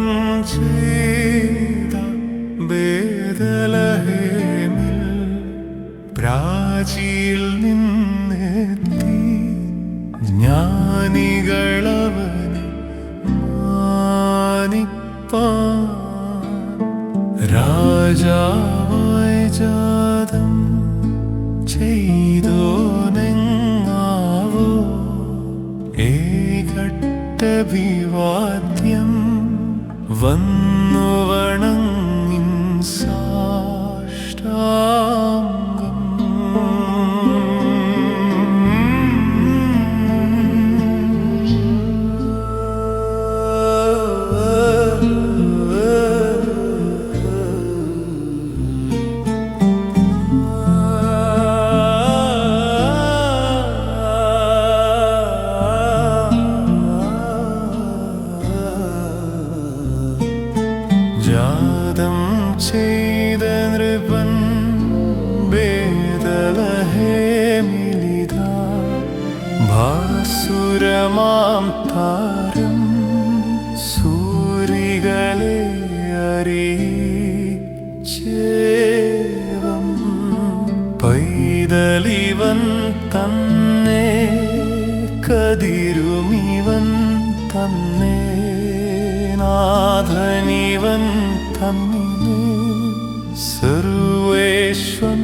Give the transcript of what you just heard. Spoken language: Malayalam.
പാപം ചെയ്ത ബേദലഹേമിൽ പ്രാചിയിൽ നിന്നെത്തി ജ്ഞാനികളവന് മാനിപ്പാൻ രാജാവായ ജാതം ചെയ്തോ നെങ്ങാവോ ഏകട്ട വിവാദ്യം വന്നു ജാതം ചെയ്ത നൃപൻ വേദലഹേമിലിത. ഭാസുരമാം താരം സൂരികളെ അറിയേവം പൈതലിവൻ തന്നെ കതിരുമിവൻ തന്നെ നാഥനിവൻ തന്നെ സർവേശ്വൻ